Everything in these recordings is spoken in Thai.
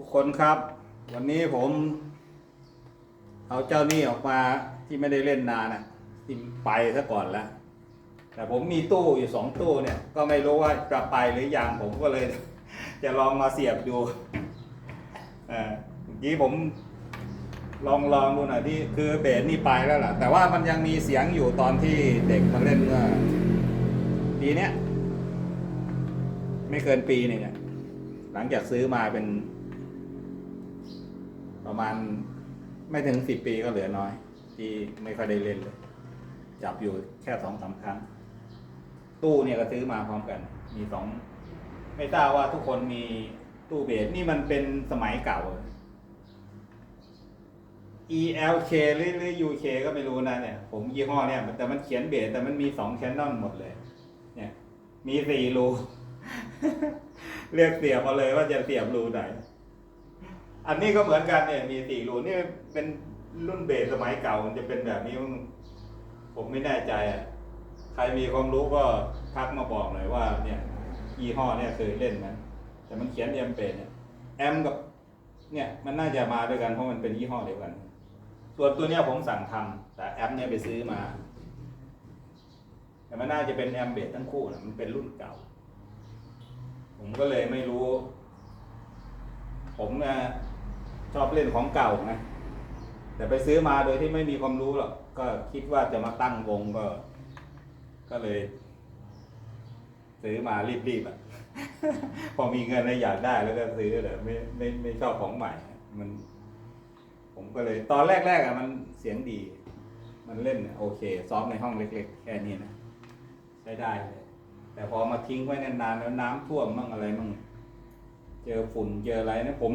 ทุกคนครับ วันนี้ผม เอาเจ้านี่ออกมาที่ไม่ได้เล่นนานน่ะที่ไปซะก่อนแล้วแต่ผมมีตู้อยู่สองตู้เนี่ย ก็ไม่รู้ว่าจะไปหรือยังผมก็เลย จะลองมาเสียบดูเออทีผมลองลองดูหน่อยที่คือเบสนี่ไปแล้วล่ะ แต่ว่ามันยังมีเสียงอยู่ตอนที่เด็กมาเล่นเมื่อปีเนี้ยไม่เกินปีเนี่ยหลังจากซื้อมาเป็น ประมาณไม่ถึงสิบปีก็เหลือน้อย ที่ไม่ค่อยได้เล่นเลย จับอยู่แค่สองสามครั้ง ตู้เนี่ยก็ซื้อมาพร้อมกัน มีสองไม่ทราบว่าทุกคนมีตู้เบสนี่มันเป็นสมัยเก่า ELK หรือหรือ UK ก็ไม่รู้นะเนี่ย ผมยี่ห้อเนี่ยแต่มันเขียนเบสแต่มันมีสองแคนนอนหมดเลย เนี่ย มีสี่รู เลือกเสียบเอาเลยว่าจะเสียบรูไหน อันนี้ก็เหมือนกันเนี่ยมีสี่รูนี่เป็นรุ่นเบสสมัยเก่ามันจะเป็นแบบนี้ผมไม่แน่ใจอะใครมีความรู้ก็ทักมาบอกหน่อยว่า เนี่ยยี่ห้อเนี่ยเคยเล่นไหมแต่มันเขียนแอมเปเนี่ยแอมกับ เนี่ยมันน่าจะมาด้วยกันเพราะมันเป็นยี่ห้อเดียวกัน ส่วนตัวเนี้ยผมสั่งทำแต่แอมเนี่ยไปซื้อมา แต่มันน่าจะเป็นแอมเบสทั้งคู่นะมันเป็นรุ่นเก่า ผมก็เลยไม่รู้ ผมนะ ชอบเล่นของเก่านะแต่ไปซื้อมาโดยที่ไม่มีความรู้หรอกก็คิดว่าจะมาตั้งวงก็ ก็เลย ซื้อมารีบๆอะ พอมีเงินแล้วอยากได้แล้วก็ซื้อเลยไม่ไม่ไม่ชอบของใหม่ มัน ผมก็เลย ตอนแรกๆอะ มันเสียงดี มันเล่นโอเค ซ้อมในห้องเล็กๆ แค่นี้นะใช้ได้เลยแต่พอมาทิ้งไว้นานๆแล้วน้ำท่วมมั่งอะไรมั่งเจอฝุ่นเจออะไรนะผม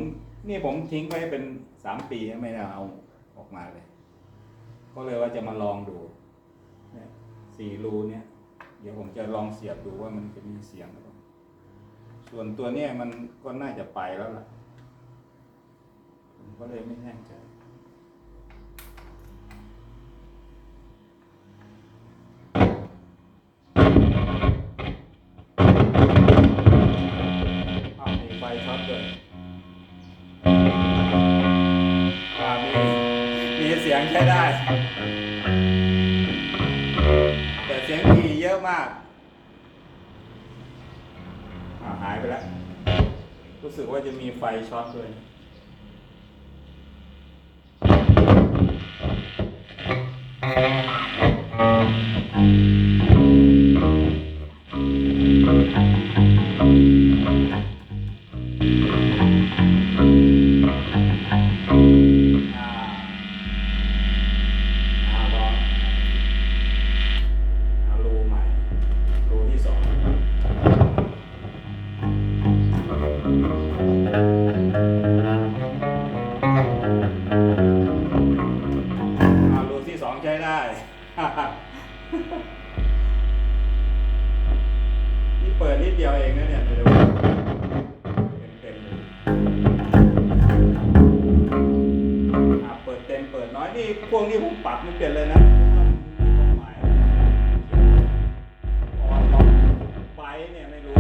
นี่ผมทิ้งไว้เป็นสามปีไม่ได้เอาออกมาเลย ก็เลยว่าจะมาลองดูเนี่ยสี่รูเนี่ย เดี๋ยวผมจะลองเสียบดูว่ามันจะมีเสียงหรือเปล่าส่วนตัวเนี้ยมันก็น่าจะไปแล้วล่ะผมก็เลยไม่แน่ใจ งใช้ได้ แต่เสียงดีเยอะมากาหายไปแล้ว รู้สึกว่าจะมีไฟช็อตด้วยอ ปรับไม่เปลี่ยนเลยนะความหมายออนล็อไฟเนี่ยไม่ดู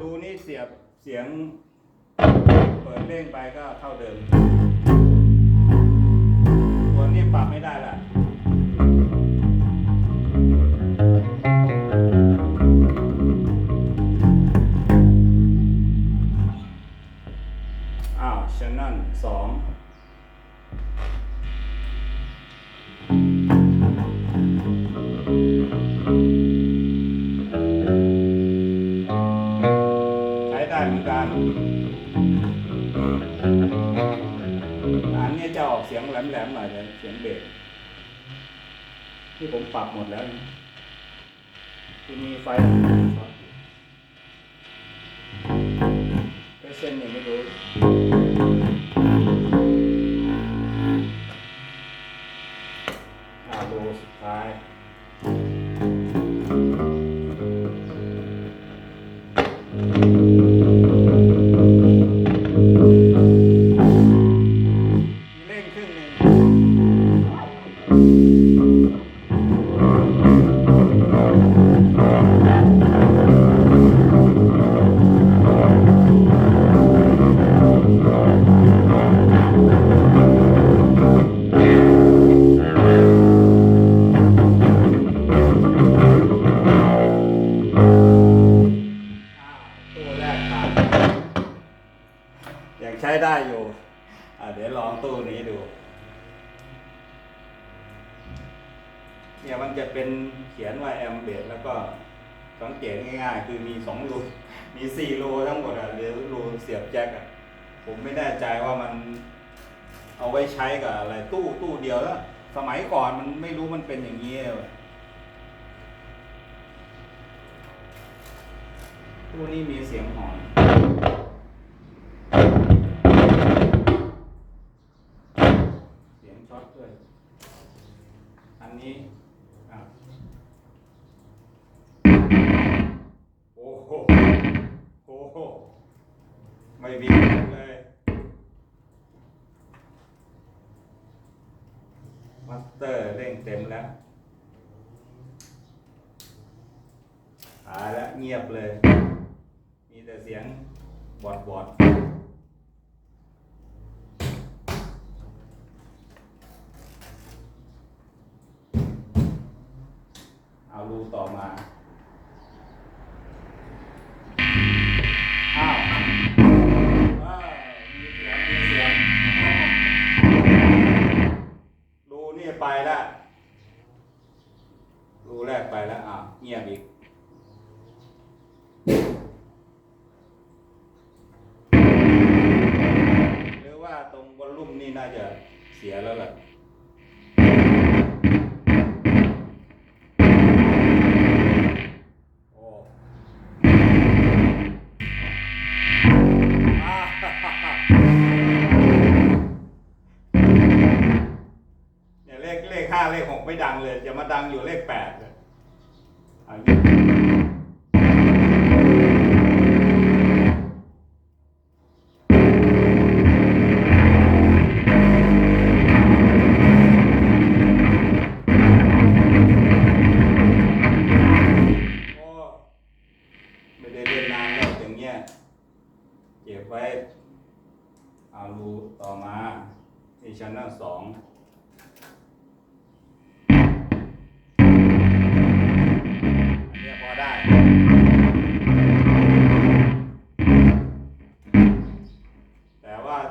ดูนี่เสียบเสียงเปิดเร่งไปก็เท่าเดิม ได้เหมือนกันอันนี้จะออกเสียงแหลมๆหน่อยเลยเสียงเบสที่ผมปรับหมดแล้วนะที่มีไฟช็อตเปอร์เซ็นต์ยังไม่รู้ เอาไว้ใช้กับอะไรตู้ตู้เดียวแล้ว สมัยก่อนมันไม่รู้มันเป็นอย่างนี้เลยตู้นี้มีเสียงหอนเสียงช็อตด้วยอันนี้โอ้โหโอ้โหไม่มีเลย มาสเตอร์เร่งเต็มแล้วหายแล้ว เงียบเลย ดังอยู่เลขแป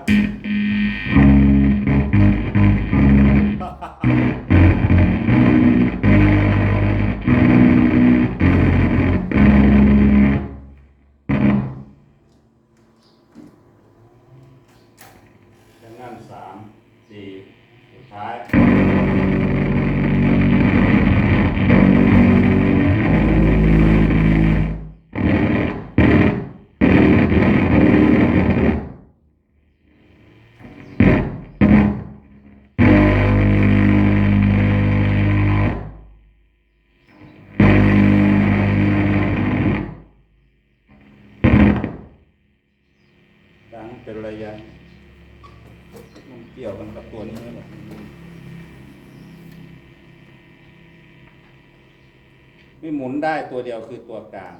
Thank you. ม่หมุนได้ตัวเดียวคือตัวกลาง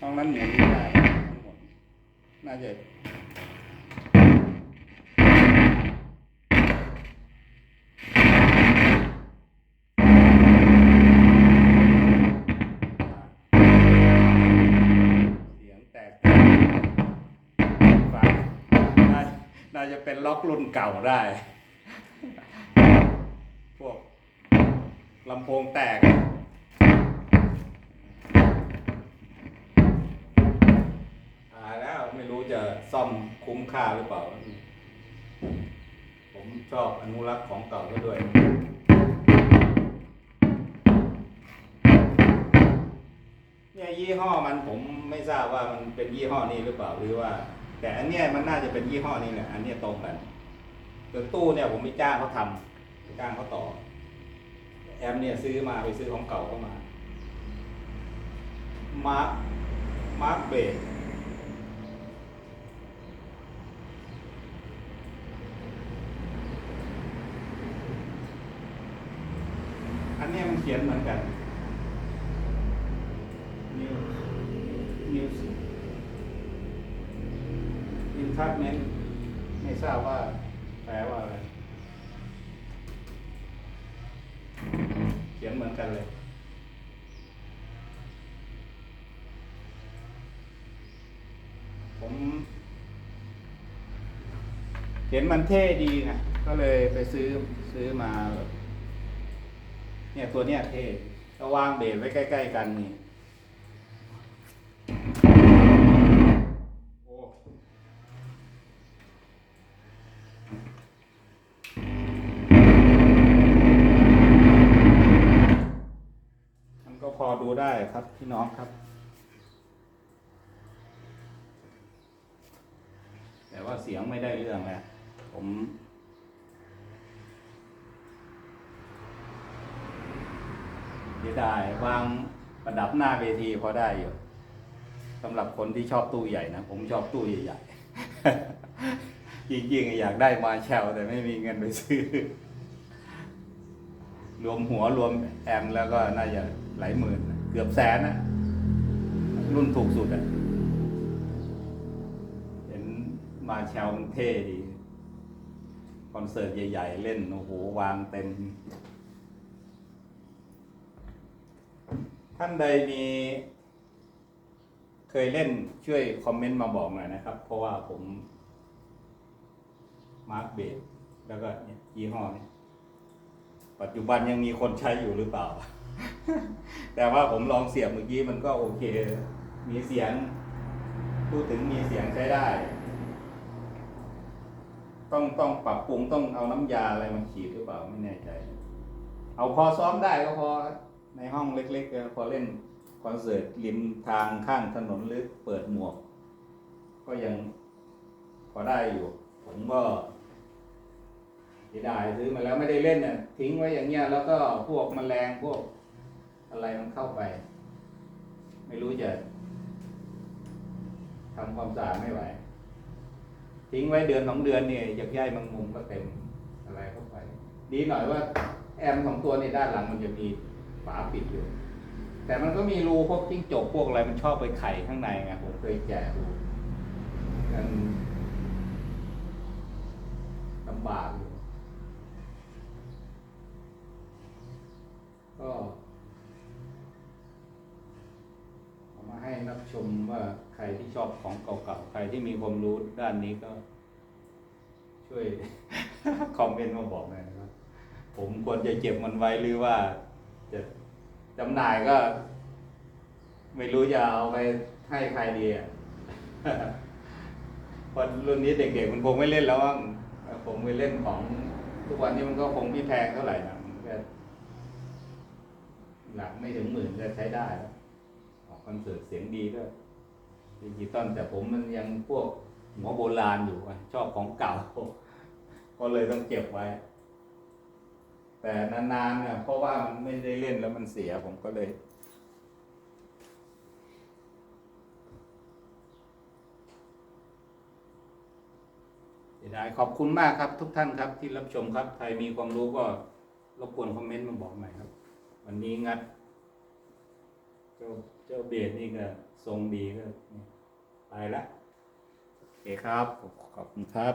ตรงนั้นหมุนไม่ได้น่าจะ น่าจะเป็นล็อกรุ่นเก่าได้ พวกลำโพงแตก ตายแล้วไม่รู้จะซ่อมคุ้มค่าหรือเปล่า ผมชอบอนุรักษ์ของเก่าไว้ด้วยเนี่ยยี่ห้อมันผมไม่ทราบว่ามันเป็นยี่ห้อนี้หรือเปล่าหรือว่า แต่อันเนี้ยมันน่าจะเป็นยี่ห้อนี้แหละอันเนี้ยตรงกันส่วนตู้เนี่ยผมไปจ้างเขาทำไปจ้างเขาต่อ แอมเนี่ยซื้อมาไปซื้อของเก่าเข้ามามาร์คมาร์คเบดอันนี้มันเขียนเหมือนกันวนิว อินทัชเมนไม่ทราบว่าแปลว่าอะไร เขียนเหมือนกันเลยผมเห็นมันเท่ดีไงก็เลยไปซื้อซื้อมาแบบเนี่ยตัวเนี้ยเท่ก็วางเบสไว้ใกล้ ๆ กันนี่ ได้ครับพี่น้องครับ แต่ว่าเสียงไม่ได้เรื่องแล้วผมเสียดายวางประดับหน้าเวทีพอได้อยู่สำหรับคนที่ชอบตู้ใหญ่นะ ผมชอบตู้ใหญ่ๆจริงๆอยากได้มาแชลแต่ไม่มีเงินไปซื้อ รวมหัวรวมแอมแล้วก็น่าจะหลายหมื่น เกือบแสนนะรุ่นถูกสุดอะเห็นมาแชลมันเท่ดี คอนเสิร์ตใหญ่ ๆ เล่น โอ้โห วางเต็ม ท่านใดมี เคยเล่นช่วยคอมเมนต์มาบอกหน่อยนะครับ เพราะว่าผมมาร์กเบสแล้วก็ยี่ห้อนี้ปัจจุบันยังมีคนใช้อยู่หรือเปล่า แต่ว่าผมลองเสียบเมื่อกี้มันก็โอเค มีเสียง พูดถึงมีเสียงใช้ได้ ต้องต้องปรับปรุงต้องเอาน้ำยาอะไรมาฉีดหรือเปล่าไม่แน่ใจ เอาพอซ้อมได้ก็พอในห้องเล็กๆพอเล่นคอนเสิร์ตริมทางข้างถนนหรือเปิดหมวก ก็ยังพอได้อยู่ ผมก็เสียดายซื้อมาแล้วไม่ได้เล่นเนี่ยทิ้งไว้อย่างเงี้ยแล้วก็พวกแมลงพวก อะไรมันเข้าไป ไม่รู้จะทำความสะอาดไม่ไหว ทิ้งไว้เดือนสองเดือนเนี่ยอยากย้ายบางมุมก็เต็มอะไรเข้าไป ดีหน่อยว่า แอมสองตัวในด้านหลังมันจะมีฝาปิดอยู่ แต่มันก็มีรูพวกจิ้งจกพวกอะไรมันชอบไปไข่ข้างในไงผมเคยแกะดูมันลำบากอยู่ ก็เอามาให้รับชมว่าใครที่ชอบ ของเก่าๆ ใครที่มีความรู้ด้านนี้ก็ ช่วยคอมเมนต์มาบอกหน่อยนะครับ ผมควรจะเก็บมันไว้หรือว่า จะจำหน่ายก็ ไม่รู้จะเอาไปให้ใครดีอะคนรุ่นนี้เด็กๆมันคงไม่เล่นแล้วมั้งผมไปเล่นของทุกวันนี้มันก็คงไม่แพงเท่าไหร่นะมันก็หลักไม่ถึงหมื่นก็ใช้ได้แล้วออกคอนเสิร์ตเสียงดีด้วย ดิจิตอลแต่ผมมันยังพวกหัวโบราณอยู่ชอบของเก่า ก็เลยต้องเก็บไว้ แต่นานๆเนี่ยเพราะว่ามันไม่ได้เล่นแล้วมันเสียผมก็เลยเสียดายขอบคุณมากครับทุกท่านครับที่รับชมครับ ใครมีความรู้ก็รบกวนคอมเมนต์มาบอกหน่อยครับ วันนี้งัดเจ้าเบสนี่ก็ทรงดีก็ไปละโอเคครับ ขอบคุณครับ